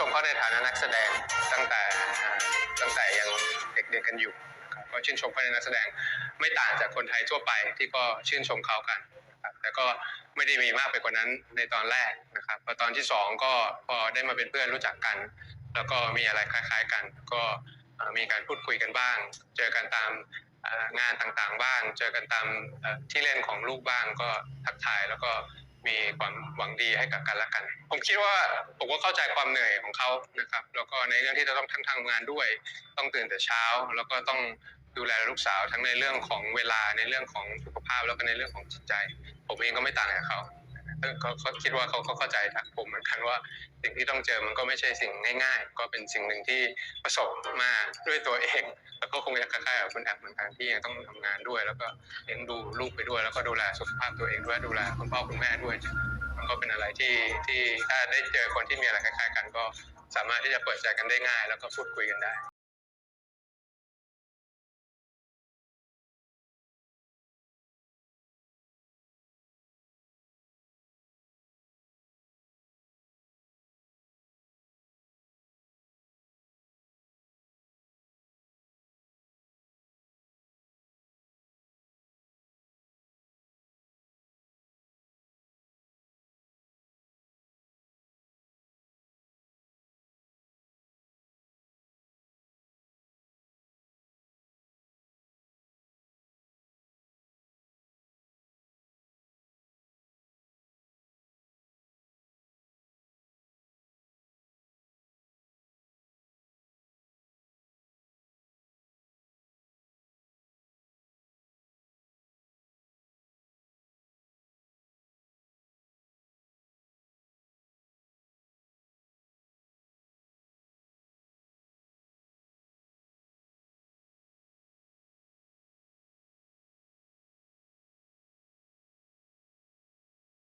ชมเขาในฐานะนักแสดงตั้งแต่ตั้งแต่ยังเด็กๆกันอยู่นะครับก็ชื่นชมเขาในนักแสดงไม่ต่างจากคนไทยทั่วไปที่ก็ชื่นชมเขากันนะครับแต่ก็ไม่ได้มีมากไปกว่านั้นในตอนแรกนะครับพอตอนที่สองก็พอได้มาเป็นเพื่อนรู้จักกัน แล้วก็มีอะไรคล้าย ๆกัน ก็มีการพูดคุยกันบ้าง เจอกันตามงานต่างๆบ้าง เจอกันตามที่เล่นของลูกบ้างก็ทักทายแล้วก็ มีความหวังดีให้กับกันและกัน ผมคิดว่าผมก็เข้าใจความเหนื่อยของเขานะครับ แล้วก็ในเรื่องที่จะต้องทั้งทำงานด้วย ต้องตื่นแต่เช้า แล้วก็ต้องดูแลลูกสาวทั้งในเรื่องของเวลาในเรื่องของสุขภาพแล้วก็ในเรื่องของจิตใจ ผมเองก็ไม่ต่างจากเขาเขาเขาคิดว่าเขาเขาเข้าใจทางผมเหมือนกันว่าสิ่งที่ต้องเจอมันก็ไม่ใช่สิ่งง่าย ๆ ก็เป็นสิ่งหนึ่งที่ประสบมาด้วยตัวเอง ก็คงจะคล้ายๆกับคุณแอบเหมือนกันที่ยังต้องทำงานด้วย แล้วก็เลี้ยงดูลูกไปด้วย แล้วก็ดูแลสุขภาพตัวเองด้วยดูแลคุณพ่อคุณแม่ด้วย มันก็เป็นอะไรที่ที่ถ้าได้เจอคนที่มีอะไรคล้ายๆ กันก็สามารถที่จะเปิดใจกันได้ง่าย แล้วก็พูดคุยกันได้